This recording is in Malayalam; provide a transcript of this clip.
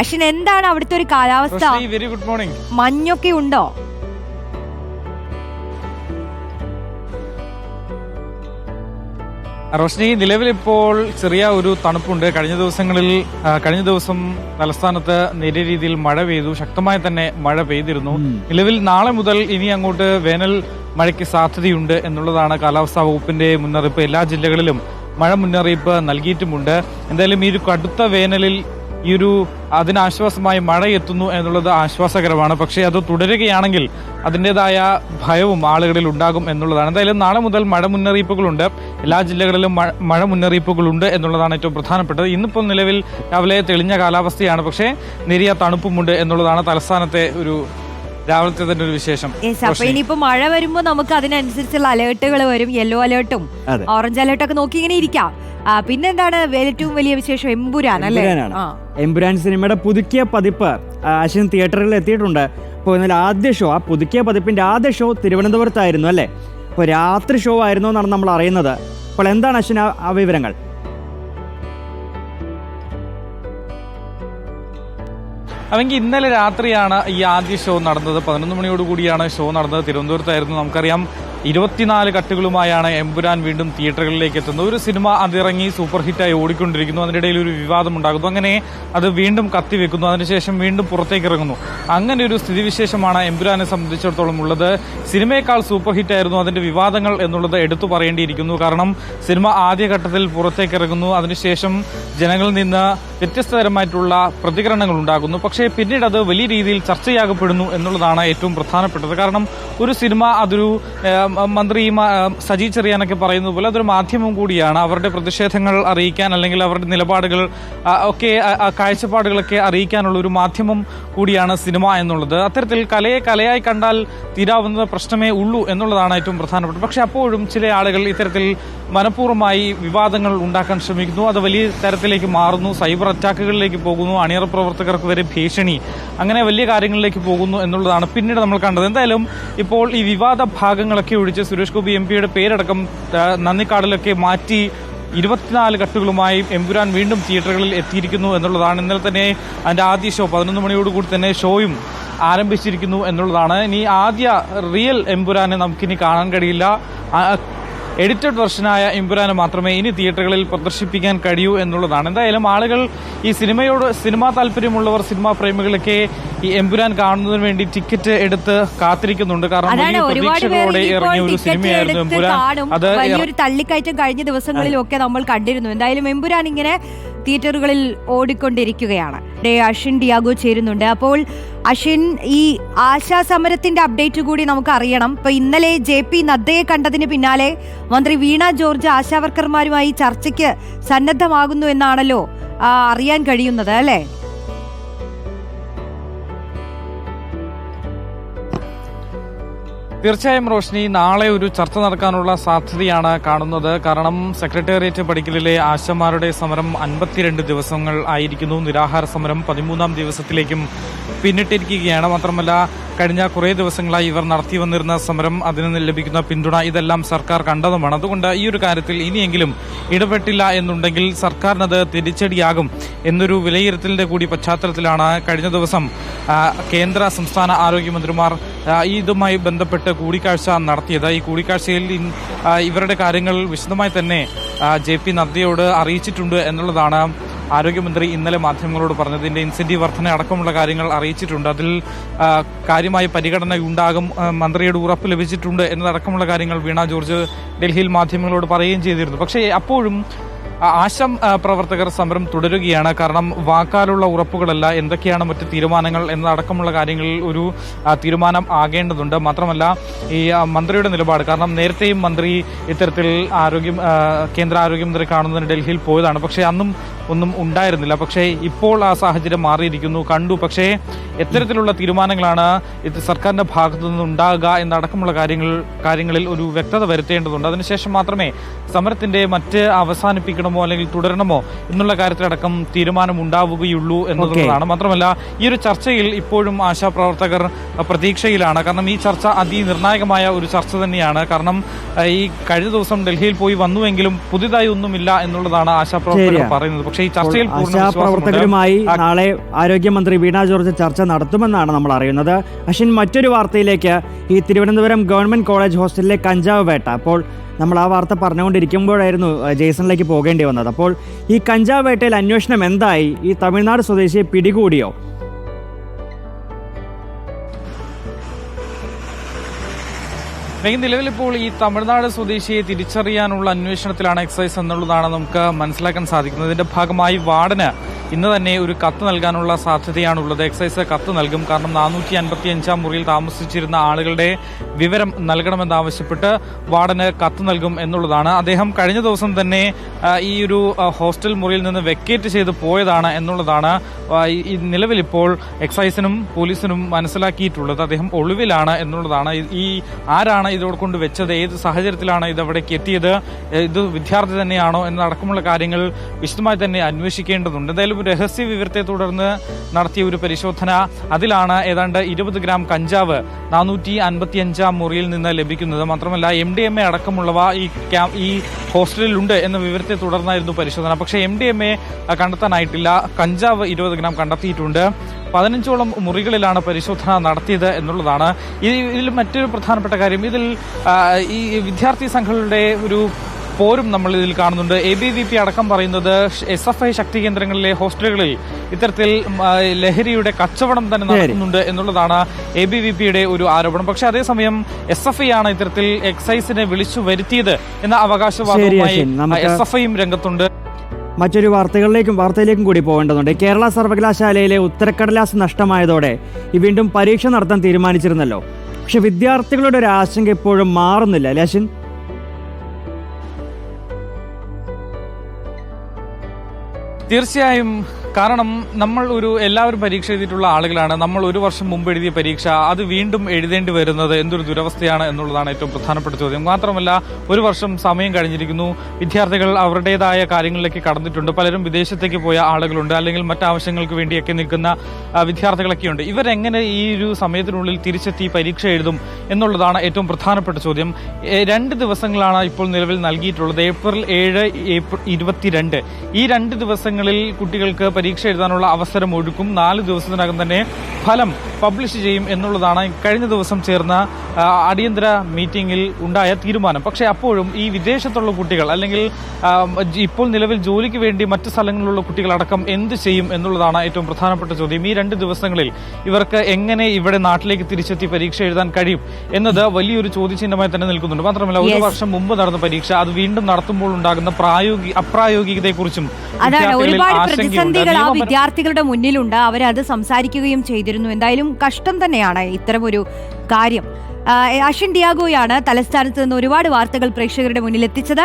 അശ്വിൻ എന്താണ് അവിടുത്തെ ഒരു കാലാവസ്ഥ? വെരി ഗുഡ് മോർണിംഗ് മഞ്ഞൊക്കെ ഉണ്ടോ? റോഷ്നി നിലവിലിപ്പോൾ ചെറിയ ഒരു തണുപ്പുണ്ട്. കഴിഞ്ഞ ദിവസങ്ങളിൽ കഴിഞ്ഞ ദിവസം തലസ്ഥാനത്ത് നേരിയ രീതിയിൽ മഴ പെയ്തു. ശക്തമായി തന്നെ മഴ പെയ്തിരുന്നു. നിലവിൽ നാളെ മുതൽ ഇനി അങ്ങോട്ട് വേനൽ മഴയ്ക്ക് സാധ്യതയുണ്ട് എന്നുള്ളതാണ് കാലാവസ്ഥാ വകുപ്പിന്റെ മുന്നറിയിപ്പ്. എല്ലാ ജില്ലകളിലും മഴ മുന്നറിയിപ്പ് നൽകിയിട്ടുമുണ്ട്. എന്തായാലും ഈ ഒരു കടുത്ത വേനലിൽ ഈ ഒരു അതിനാശ്വാസമായി മഴ എത്തുന്നു എന്നുള്ളത് ആശ്വാസകരമാണ്. പക്ഷേ അത് തുടരുകയാണെങ്കിൽ അതിന്റെതായ ഭയവും ആളുകളിൽ ഉണ്ടാകും എന്നുള്ളതാണ്. എന്തായാലും നാളെ മുതൽ മഴ മുന്നറിയിപ്പുകളുണ്ട്. എല്ലാ ജില്ലകളിലും മഴ- മുന്നറിയിപ്പുകളുണ്ട് എന്നുള്ളതാണ് ഏറ്റവും പ്രധാനപ്പെട്ടത്. ഇന്നിപ്പോൾ നിലവിൽ രാവിലെ തെളിഞ്ഞ കാലാവസ്ഥയാണ്. പക്ഷേ നേരിയ തണുപ്പുമുണ്ട് എന്നുള്ളതാണ് തലസ്ഥാനത്തെ ഒരു രാവിലത്തെ തന്നെ ഒരു വിശേഷം. അപ്പൊ ഇനിയിപ്പോ മഴ വരുമ്പോ നമുക്ക് അതിനനുസരിച്ചുള്ള അലേർട്ടുകൾ വരും യെല്ലോ അലേർട്ടും. ഓറഞ്ച് അലേർട്ടും ഒക്കെ നോക്കി ഇങ്ങനെ ഇരിക്കാം പിന്നെന്താണ് ഏറ്റവും വലിയ വിശേഷം? എമ്പുരാൻ അല്ലേ. എമ്പുരാൻ സിനിമയുടെ പുതുക്കിയ പതിപ്പ് അശ്വിൻ തിയേറ്ററിൽ എത്തിയിട്ടുണ്ട്. അപ്പോൾ എന്നാൽ ആദ്യ ഷോ ആ പുതുക്കിയ പതിപ്പിന്റെ ആദ്യ ഷോ തിരുവനന്തപുരത്തായിരുന്നു അല്ലേ? അപ്പോൾ രാത്രി ഷോ ആയിരുന്നു എന്നാണ് നമ്മൾ അറിയുന്നത്. അപ്പോൾ എന്താണ് അശ്വിൻ ആ വിവരങ്ങൾ? അവെങ്കിൽ ഇന്നലെ രാത്രിയാണ് ഈ ആദ്യ ഷോ നടന്നത്. പതിനൊന്ന് മണിയോടുകൂടിയാണ് ഷോ നടന്നത്. തിരുവനന്തപുരത്തായിരുന്നു. നമുക്കറിയാം ഇരുപത്തിനാല് കട്ടുകളുമായാണ് എമ്പുരാൻ വീണ്ടും തിയേറ്ററുകളിലേക്ക് എത്തുന്നത്. ഒരു സിനിമ അതിറങ്ങി സൂപ്പർ ഹിറ്റായി ഓടിക്കൊണ്ടിരിക്കുന്നു. അതിനിടയിൽ ഒരു വിവാദം ഉണ്ടാകുന്നു അങ്ങനെ അത് വീണ്ടും കത്തിവെക്കുന്നു അതിനുശേഷം വീണ്ടും പുറത്തേക്ക് ഇറങ്ങുന്നു. അങ്ങനെ ഒരു സ്ഥിതിവിശേഷമാണ് എമ്പുരാനെ സംബന്ധിച്ചിടത്തോളം ഉള്ളത്. സിനിമയേക്കാൾ സൂപ്പർ ഹിറ്റായിരുന്നു അതിന്റെ വിവാദങ്ങൾ എന്നുള്ളത് എടുത്തു പറയേണ്ടിയിരിക്കുന്നു. കാരണം സിനിമ ആദ്യഘട്ടത്തിൽ പുറത്തേക്ക് ഇറങ്ങുന്നു. അതിനുശേഷം ജനങ്ങളിൽ നിന്ന് വ്യത്യസ്തതരമായിട്ടുള്ള പ്രതികരണങ്ങൾ ഉണ്ടാകുന്നു. പക്ഷേ പിന്നീട് അത് വലിയ രീതിയിൽ ചർച്ചയാകപ്പെടുന്നു എന്നുള്ളതാണ് ഏറ്റവും പ്രധാനപ്പെട്ടത്. കാരണം ഒരു സിനിമ അതൊരു മന്ത്രി സജി ചെറിയാനൊക്കെ പറയുന്നത് പോലെ അതൊരു മാധ്യമം കൂടിയാണ്. അവരുടെ പ്രതിഷേധങ്ങൾ അറിയിക്കാൻ അല്ലെങ്കിൽ അവരുടെ നിലപാടുകൾ ഒക്കെ കാഴ്ചപ്പാടുകളൊക്കെ അറിയിക്കാനുള്ള ഒരു മാധ്യമം കൂടിയാണ് സിനിമ എന്നുള്ളത്. അത്തരത്തിൽ കലയെ കലയായി കണ്ടാൽ തീരാവുന്ന പ്രശ്നമേ ഉള്ളൂ എന്നുള്ളതാണ് ഏറ്റവും പ്രധാനപ്പെട്ടത്. പക്ഷേ അപ്പോഴും ചില ആളുകൾ ഇത്തരത്തിൽ മനഃപൂർവമായി വിവാദങ്ങൾ ഉണ്ടാക്കാൻ ശ്രമിക്കുന്നു. അത് വലിയ തരത്തിലേക്ക് മാറുന്നു. സൈബർ അറ്റാക്കുകളിലേക്ക് പോകുന്നു. അണിയറ പ്രവർത്തകർക്ക് വരെ ഭീഷണി. അങ്ങനെ വലിയ കാര്യങ്ങളിലേക്ക് പോകുന്നു എന്നുള്ളതാണ് പിന്നീട് നമ്മൾ കണ്ടത്. എന്തായാലും ഇപ്പോൾ ഈ വിവാദ ഭാഗങ്ങളൊക്കെ ഒഴിച്ച് സുരേഷ് ഗോപി എം പിയുടെ പേരടക്കം നന്ദിക്കാടിലൊക്കെ മാറ്റി ഇരുപത്തിനാല് കട്ടുകളുമായി എമ്പുരാൻ വീണ്ടും തിയേറ്ററുകളിൽ എത്തിയിരിക്കുന്നു എന്നുള്ളതാണ്. ഇന്നലെ തന്നെ അതിന്റെ ആദ്യ ഷോ പതിനൊന്ന് മണിയോടുകൂടി തന്നെ ഷോയും ആരംഭിച്ചിരിക്കുന്നു എന്നുള്ളതാണ്. ഇനി ആദ്യ റിയൽ എമ്പുരാനെ നമുക്കിനി കാണാൻ കഴിയില്ല. എഡിറ്റഡ് വെർഷനായ ഇമ്പുരാന് മാത്രമേ ഇനി തിയേറ്ററുകളിൽ പ്രദർശിപ്പിക്കാൻ കഴിയൂ എന്നുള്ളതാണ്. എന്തായാലും ആളുകൾ ഈ സിനിമയോട് സിനിമാ താല്പര്യമുള്ളവർ സിനിമാ പ്രേമികളൊക്കെ ഈ എമ്പുരാൻ കാണുന്നതിന് വേണ്ടി ടിക്കറ്റ് എടുത്ത് കാത്തിരിക്കുന്നുണ്ട്. കാരണം വലിയ പ്രതീക്ഷകളോടെ ഇറങ്ങിയ ഒരു സിനിമയായിരുന്നു എമ്പുരാൻ. അത് വലിയൊരു തള്ളിക്കയറ്റം കഴിഞ്ഞ ദിവസങ്ങളിലൊക്കെ നമ്മൾ കണ്ടിരുന്നു. എന്തായാലും എമ്പുരാൻ ഇങ്ങനെ തിയേറ്ററുകളിൽ ഓടിക്കൊണ്ടിരിക്കുകയാണ്. അഷിൻ ഡിയാഗോ ചേരുന്നുണ്ട്. അപ്പോൾ അഷിൻ ഈ ആശാ സമരത്തിന്റെ അപ്ഡേറ്റ് കൂടി നമുക്ക് അറിയണം. ഇപ്പൊ ഇന്നലെ ജെ പി നദ്ദയെ കണ്ടതിന് പിന്നാലെ മന്ത്രി വീണ ജോർജ് ആശാവർക്കർമാരുമായി ചർച്ചയ്ക്ക് സന്നദ്ധമാകുന്നു എന്നാണല്ലോ അറിയാൻ കഴിയുന്നത് അല്ലേ? തീർച്ചയായും റോഷ്നി നാളെ ഒരു ചർച്ച നടക്കാനുള്ള സാധ്യതയാണ് കാണുന്നത്. കാരണം സെക്രട്ടേറിയറ്റ് പടിക്കലിലെ ആശമാരുടെ സമരം അൻപത്തിരണ്ട് ദിവസങ്ങൾ ആയിരിക്കുന്നു. നിരാഹാര സമരം പതിമൂന്നാം ദിവസത്തിലേക്കും പിന്നിട്ടിരിക്കുകയാണ്. മാത്രമല്ല കഴിഞ്ഞ കുറേ ദിവസങ്ങളായി ഇവർ നടത്തി വന്നിരുന്ന സമരം അതിന് ലഭിക്കുന്ന പിന്തുണ ഇതെല്ലാം സർക്കാർ കണ്ടതുമാണ്. അതുകൊണ്ട് ഈ ഒരു കാര്യത്തിൽ ഇനിയെങ്കിലും ഇടപെട്ടില്ല എന്നുണ്ടെങ്കിൽ സർക്കാരിനത് തിരിച്ചടിയാകും എന്നൊരു വിലയിരുത്തലിന്റെ കൂടി പശ്ചാത്തലത്തിലാണ് കഴിഞ്ഞ ദിവസം കേന്ദ്ര സംസ്ഥാന ആരോഗ്യമന്ത്രിമാർ ആ, ഇതുമായി ബന്ധപ്പെട്ട് കൂടിക്കാഴ്ച നടത്തിയത്. ഈ കൂടിക്കാഴ്ചയിൽ ഇവരുടെ കാര്യങ്ങൾ വിശദമായി തന്നെ ജെ പി നദ്ദയോട് അറിയിച്ചിട്ടുണ്ട് എന്നുള്ളതാണ് ആരോഗ്യമന്ത്രി ഇന്നലെ മാധ്യമങ്ങളോട് പറഞ്ഞത്. ഇതിന്റെ ഇൻസെന്റീവ് വർധന അടക്കമുള്ള കാര്യങ്ങൾ അറിയിച്ചിട്ടുണ്ട്. അതിൽ കാര്യമായ പരിഗണന ഉണ്ടാകും മന്ത്രിയുടെ ഉറപ്പ് ലഭിച്ചിട്ടുണ്ട് എന്നതടക്കമുള്ള കാര്യങ്ങൾ വീണ ജോർജ് ഡൽഹിയിൽ മാധ്യമങ്ങളോട് പറയുകയും ചെയ്തിരുന്നു. പക്ഷേ അപ്പോഴും ആശം പ്രവർത്തകർ സമരം തുടരുകയാണ്. കാരണം വാക്കാലുള്ള ഉറപ്പുകളല്ല. എന്തൊക്കെയാണ് മറ്റ് തീരുമാനങ്ങൾ എന്നതടക്കമുള്ള കാര്യങ്ങളിൽ ഒരു തീരുമാനം ആകേണ്ടതുണ്ട്. മാത്രമല്ല ഈ മന്ത്രിയുടെ നിലപാട്. കാരണം നേരത്തെയും മന്ത്രി ഇത്തരത്തിൽ ആരോഗ്യം കേന്ദ്ര ആരോഗ്യമന്ത്രി കാണുന്നതിന് ഡൽഹിയിൽ പോയതാണ്. പക്ഷേ അന്നും ഒന്നും ഉണ്ടായിരുന്നില്ല. പക്ഷേ ഇപ്പോൾ ആ സാഹചര്യം മാറിയിരിക്കുന്നു. കണ്ടു. പക്ഷേ എത്തരത്തിലുള്ള തീരുമാനങ്ങളാണ് ഇത് സർക്കാരിന്റെ ഭാഗത്തു നിന്ന് ഉണ്ടാകുക എന്നടക്കമുള്ള കാര്യങ്ങൾ കാര്യങ്ങളിൽ ഒരു വ്യക്തത വരുത്തേണ്ടതുണ്ട്. അതിനുശേഷം മാത്രമേ സമരത്തിന്റെ മറ്റ് അവസാനിപ്പിക്കണമോ അല്ലെങ്കിൽ തുടരണമോ എന്നുള്ള കാര്യത്തിലടക്കം തീരുമാനം ഉണ്ടാവുകയുള്ളൂ എന്നുള്ളതാണ് മാത്രമല്ല ഈ ഒരു ചർച്ചയിൽ ഇപ്പോഴും ആശാപ്രവർത്തകർ പ്രതീക്ഷയിലാണ്. കാരണം ഈ ചർച്ച അതിനിർണായകമായ ഒരു ചർച്ച തന്നെയാണ്. കാരണം ഈ കഴിഞ്ഞ ദിവസം ഡൽഹിയിൽ പോയി വന്നുവെങ്കിലും പുതിയതായി ഒന്നുമില്ല എന്നുള്ളതാണ് ആശാപ്രവർത്തകർ പറയുന്നത്. പക്ഷേ ഈ ചർച്ചയിൽ. ആശാപ്രവർത്തകരുമായി നാളെ ആരോഗ്യമന്ത്രി വീണ ജോർജ് ചർച്ച നടത്തുമെന്നാണ് നമ്മൾ അറിയുന്നത്. അശ്വിൻ മറ്റൊരു വാർത്തയിലേക്ക്. ഈ തിരുവനന്തപുരം ഗവൺമെന്റ് കോളേജ് ഹോസ്റ്റലിലെ കഞ്ചാവ് വേട്ട. അപ്പോൾ നമ്മൾ ആ വാർത്ത പറഞ്ഞുകൊണ്ടിരിക്കുമ്പോഴായിരുന്നു അഹ്, ജെയ്സണിലേക്ക് പോകേണ്ടി വന്നത്. അപ്പോൾ ഈ കഞ്ചാവ് വേട്ടയിൽ അന്വേഷണം എന്തായി? ഈ തമിഴ്നാട് സ്വദേശിയെ പിടികൂടിയോ? നിലവിലിപ്പോൾ ഈ തമിഴ്നാട് സ്വദേശിയെ തിരിച്ചറിയാനുള്ള അന്വേഷണത്തിലാണ് എക്സൈസ് എന്നുള്ളതാണ് നമുക്ക് മനസ്സിലാക്കാൻ സാധിക്കുന്നത്. ഇതിന്റെ ഭാഗമായി വാർഡന് ഇന്ന് തന്നെ ഒരു കത്ത് നൽകാനുള്ള സാധ്യതയാണുള്ളത്. എക്സൈസ് കത്ത് നൽകും. കാരണം നാനൂറ്റി അൻപത്തി അഞ്ചാം മുറിയിൽ താമസിച്ചിരുന്ന ആളുകളുടെ വിവരം നൽകണമെന്നാവശ്യപ്പെട്ട് വാർഡന് കത്ത് നൽകും എന്നുള്ളതാണ്. അദ്ദേഹം കഴിഞ്ഞ ദിവസം തന്നെ ഈ ഒരു ഹോസ്റ്റൽ മുറിയിൽ നിന്ന് വെക്കേറ്റ് ചെയ്ത് പോയതാണ് എന്നുള്ളതാണ് നിലവിലിപ്പോൾ എക്സൈസിനും പോലീസിനും മനസ്സിലാക്കിയിട്ടുള്ളത്. അദ്ദേഹം ഒളിവിലാണ് എന്നുള്ളതാണ്. ഈ- ആരാണ് ഇതോട് കൊണ്ട് വെച്ചത്? ഏത് സാഹചര്യത്തിലാണ് ഇത് അവിടേക്ക് എത്തിയത്? ഇത് വിദ്യാർത്ഥി തന്നെയാണോ? എന്നടക്കമുള്ള കാര്യങ്ങൾ വിശദമായി തന്നെ അന്വേഷിക്കേണ്ടതുണ്ട്. എന്തായാലും രഹസ്യ വിവരത്തെ തുടർന്ന് നടത്തിയ ഒരു പരിശോധന. അതിലാണ് ഏതാണ്ട് ഇരുപത് ഗ്രാം കഞ്ചാവ് നാനൂറ്റി അൻപത്തിയഞ്ചാം മുറിയിൽ നിന്ന് ലഭിക്കുന്നത്. മാത്രമല്ല എം ഡി എം എ അടക്കമുള്ളവ ഈ ഈ ഹോസ്റ്റലിലുണ്ട് എന്ന വിവരത്തെ തുടർന്നായിരുന്നു പരിശോധന. പക്ഷേ എം ഡി എം എ കണ്ടെത്താനായിട്ടില്ല. കഞ്ചാവ് ഇരുപത് ഗ്രാം കണ്ടെത്തിയിട്ടുണ്ട്. പതിനഞ്ചോളം മുറികളിലാണ് പരിശോധന നടത്തിയത് എന്നുള്ളതാണ്. ഇതിൽ മറ്റൊരു പ്രധാനപ്പെട്ട കാര്യം. ഇതിൽ ഈ വിദ്യാർത്ഥി സംഘങ്ങളുടെ ഒരു പോരും നമ്മൾ ഇതിൽ കാണുന്നുണ്ട്. എ ബി വി പി അടക്കം പറയുന്നത് എസ് എഫ് ഐ ശക്തി കേന്ദ്രങ്ങളിലെ ഹോസ്റ്റലുകളിൽ ഇത്തരത്തിൽ ലഹരിയുടെ കച്ചവടം തന്നെ നടക്കുന്നുണ്ട് എന്നുള്ളതാണ് എ ബി വി പിയുടെ ഒരു ആരോപണം. പക്ഷെ അതേസമയം എസ് എഫ് ഐ ആണ് ഇത്തരത്തിൽ എക്സൈസിനെ വിളിച്ചു വരുത്തിയത് എന്ന അവകാശവാദവുമായി. എസ് എഫ് ഐയും രംഗത്തുണ്ട്. മറ്റൊരു വാർത്തകളിലേക്കും വാർത്തയിലേക്കും കൂടി പോകേണ്ടതുണ്ട്. കേരള സർവകലാശാലയിലെ ഉത്തരക്കടലാസ് നഷ്ടമായതോടെ ഈ വീണ്ടും പരീക്ഷ നടത്താൻ തീരുമാനിച്ചിരുന്നല്ലോ. പക്ഷെ വിദ്യാർത്ഥികളുടെ ഒരു ആശങ്ക ഇപ്പോഴും മാറുന്നില്ല അല്ലേ തീർച്ചയായും കാരണം നമ്മൾ ഒരു എല്ലാവരും പരീക്ഷ എഴുതിയിട്ടുള്ള ആളുകളാണ്. നമ്മൾ ഒരു വർഷം മുമ്പ് എഴുതിയ പരീക്ഷ അത് വീണ്ടും എഴുതേണ്ടി വരുന്നത് എന്തൊരു ദുരവസ്ഥയാണ് എന്നുള്ളതാണ് ഏറ്റവും പ്രധാനപ്പെട്ട ചോദ്യം. മാത്രമല്ല ഒരു വർഷം സമയം കഴിഞ്ഞിരിക്കുന്നു. വിദ്യാർത്ഥികൾ അവരുടേതായ കാര്യങ്ങളിലേക്ക് കടന്നിട്ടുണ്ട്. പലരും വിദേശത്തേക്ക് പോയ ആളുകളുണ്ട്. അല്ലെങ്കിൽ മറ്റാവശ്യങ്ങൾക്ക് വേണ്ടിയൊക്കെ നിൽക്കുന്ന വിദ്യാർത്ഥികളൊക്കെയുണ്ട്. ഇവരെങ്ങനെ ഈ ഒരു സമയത്തിനുള്ളിൽ തിരിച്ചെത്തി പരീക്ഷ എഴുതും എന്നുള്ളതാണ് ഏറ്റവും പ്രധാനപ്പെട്ട ചോദ്യം. രണ്ട് ദിവസങ്ങളാണ് ഇപ്പോൾ നിലവിൽ നൽകിയിട്ടുള്ളത്. ഏപ്രിൽ ഏഴ് ഏപ്രിൽ ഇരുപത്തിരണ്ട്. ഈ രണ്ട് ദിവസങ്ങളിൽ കുട്ടികൾക്ക് പരീക്ഷ എഴുതാനുള്ള അവസരം ഒഴുക്കും നാല് ദിവസത്തിനകം തന്നെ ഫലം പബ്ലിഷ് ചെയ്യും എന്നുള്ളതാണ് കഴിഞ്ഞ ദിവസം ചേർന്ന അടിയന്തര മീറ്റിംഗിൽ ഉണ്ടായ തീരുമാനം. പക്ഷെ അപ്പോഴും ഈ വിദേശത്തുള്ള കുട്ടികൾ അല്ലെങ്കിൽ ഇപ്പോൾ നിലവിൽ ജോലിക്ക് വേണ്ടി മറ്റ് സ്ഥലങ്ങളിലുള്ള കുട്ടികളടക്കം എന്ത് ചെയ്യും എന്നുള്ളതാണ് ഏറ്റവും പ്രധാനപ്പെട്ട ചോദ്യം. ഈ രണ്ട് ദിവസങ്ങളിൽ ഇവർക്ക് എങ്ങനെ ഇവിടെ നാട്ടിലേക്ക് തിരിച്ചെത്തി പരീക്ഷ എഴുതാൻ കഴിയും എന്നത് വലിയൊരു ചോദ്യചിഹ്നമായി തന്നെ നിൽക്കുന്നുണ്ട്. മാത്രമല്ല ഒരു വർഷം മുമ്പ് നടന്ന പരീക്ഷ അത് വീണ്ടും നടത്തുമ്പോൾ ഉണ്ടാകുന്ന പ്രായോഗിക അപ്രായോഗികതയെക്കുറിച്ചും വിദ്യാർത്ഥികളിൽ ആശങ്കയുണ്ട്. പ്രതിസന്ധികൾ ആ വിദ്യാർത്ഥികളുടെ മുന്നിലുണ്ട്. അവരത് സംസാരിക്കുകയും ചെയ്തിരുന്നു. എന്തായാലും കഷ്ടം തന്നെയാണ് ഇത്തരമൊരു കാര്യം. അഷിൻ ഡിയാഗോയാണ് തലസ്ഥാനത്ത് നിന്ന് ഒരുപാട് വാർത്തകൾ പ്രേക്ഷകരുടെ മുന്നിൽ എത്തിച്ചത്